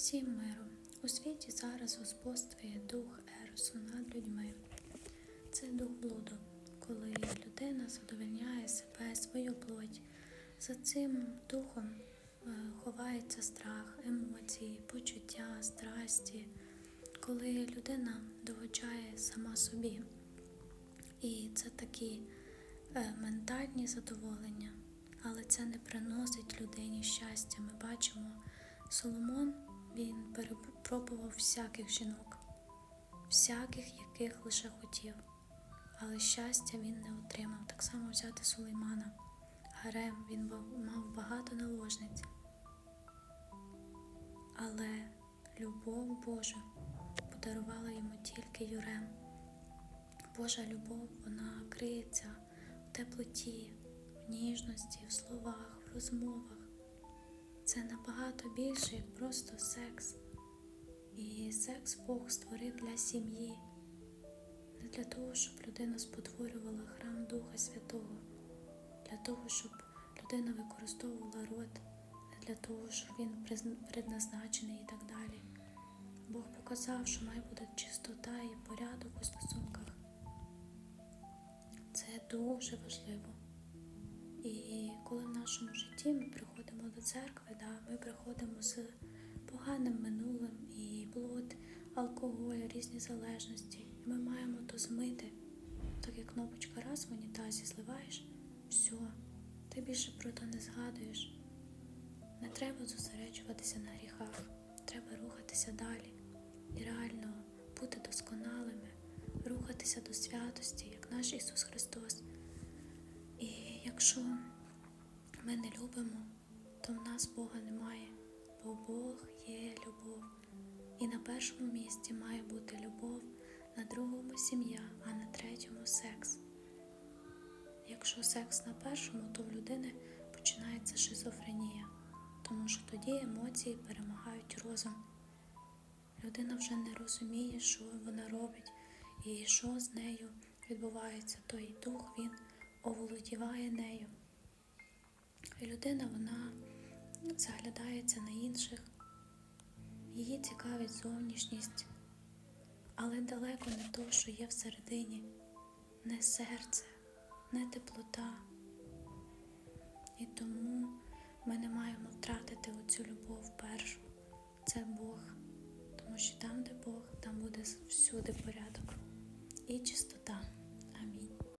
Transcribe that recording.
Всім миру. У світі зараз господствує дух Еросу над людьми. Це дух блуду, коли людина задовольняє себе, свою плоть. За цим духом е, ховається страх, емоції, почуття, страсті, коли людина догоджає сама собі. І це такі е, ментальні задоволення, але це не приносить людині щастя. Ми бачимо, Соломон він перепробував всяких жінок, всяких, яких лише хотів, але щастя він не отримав. Так само взяти Сулеймана. Гарем він мав- багато наложниць. Але любов Божа подарувала йому тільки Юрем. Божа любов, вона криється в теплоті, в ніжності, в словах, в розмовах. Це набагато більше, як просто секс. І секс Бог створив для сім'ї, не для того, щоб людина спотворювала храм Духа Святого, для того, щоб людина використовувала рот, не для того, щоб він предназначений і так далі. Бог показав, що має бути чистота і порядок у стосунках. Це дуже важливо. І коли в нашому житті ми приходимо до церкви, да, ми приходимо з поганим минулим і блуд, алкоголь, різні залежності. І ми маємо то змити. Так як кнопочка раз в унітазі зливаєш, все, ти більше про то не згадуєш. Не треба зосереджуватися на гріхах, треба рухатися далі і реально бути досконалими, рухатися до святості, як наш Ісус Христос. І якщо ми не любимо, то в нас Бога немає, бо Бог є любов. І на першому місці має бути любов, на другому сім'я, а на третьому секс. Якщо секс на першому, то в людини починається шизофренія, тому що тоді емоції перемагають розум. Людина вже не розуміє, що вона робить і що з нею відбувається. Той дух він оволодіває нею. І людина вона заглядається на інших, її цікавить зовнішність, але далеко не то, що є всередині, не серце, не теплота. І тому ми не маємо втратити оцю любов першу. Це Бог. Тому що там, де Бог, там буде всюди порядок і чистота.